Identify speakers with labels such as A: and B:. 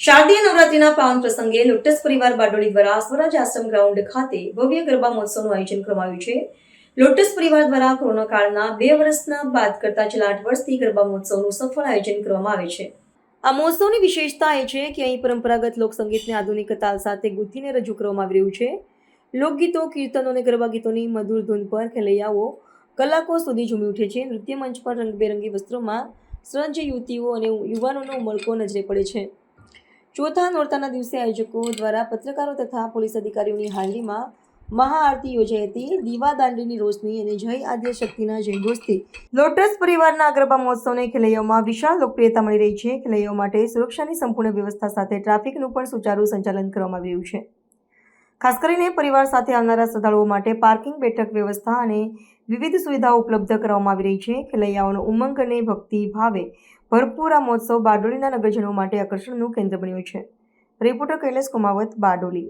A: શારદીય નવરાત્રીના પાવન પ્રસંગે લોટસ પરિવાર બારડોલી દ્વારા સ્વરાજ આશ્રમ ગ્રાઉન્ડ ખાતે ભવ્ય ગરબા મહોત્સવનું આયોજન કરવામાં આવ્યું છે. લોટસ પરિવાર દ્વારા કોરોના કાળના બે વર્ષના બાદ કરતા છેલ્લા આઠ વર્ષથી ગરબા મહોત્સવનું સફળ આયોજન કરવામાં આવે છે. આ મહોત્સવની વિશેષતા એ છે કે અહીં પરંપરાગત લોકસંગીતને આધુનિક તાલ સાથે ગુંથીને રજૂ કરવામાં આવી રહ્યું છે. લોકગીતો, કીર્તનો અને ગરબા ગીતોની મધુર ધૂન પર ખેલૈયાઓ, કલાકો સુધી ઝૂમી ઉઠે છે. નૃત્ય મંચ પર રંગબેરંગી વસ્ત્રોમાં સજ્જ યુવતીઓ અને યુવાનોનો ઉમળકો નજરે પડે છે. ચોથા નોરતાના દિવસે આયોજકો દ્વારા પત્રકારો તથા પોલીસ અધિકારીઓની હાજરીમાં મહાઆરતી યોજાઈ હતી. દીવા દાંડીની રોશની અને જય આદ્ય શક્તિના જયઘોષથી લોટસ પરિવારના આ ગરબા મહોત્સવને ખેલૈયાઓમાં વિશાળ લોકપ્રિયતા મળી રહી છે. ખેલૈયાઓ માટે સુરક્ષાની સંપૂર્ણ વ્યવસ્થા સાથે ટ્રાફિકનું પણ સુચારુ સંચાલન કરવામાં આવ્યું છે. ખાસ કરીને પરિવાર સાથે આવનારા શ્રદ્ધાળુઓ માટે પાર્કિંગ, બેઠક વ્યવસ્થા અને વિવિધ સુવિધાઓ ઉપલબ્ધ કરવામાં આવી રહી છે. ખેલૈયાઓનો ઉમંગ અને ભક્તિ ભાવે ભરપૂર આ મહોત્સવ બારડોલીના નગરજનો માટે આકર્ષણનું કેન્દ્ર બન્યું છે. રિપોર્ટર કૈલાસ કુમાવત, બારડોલી.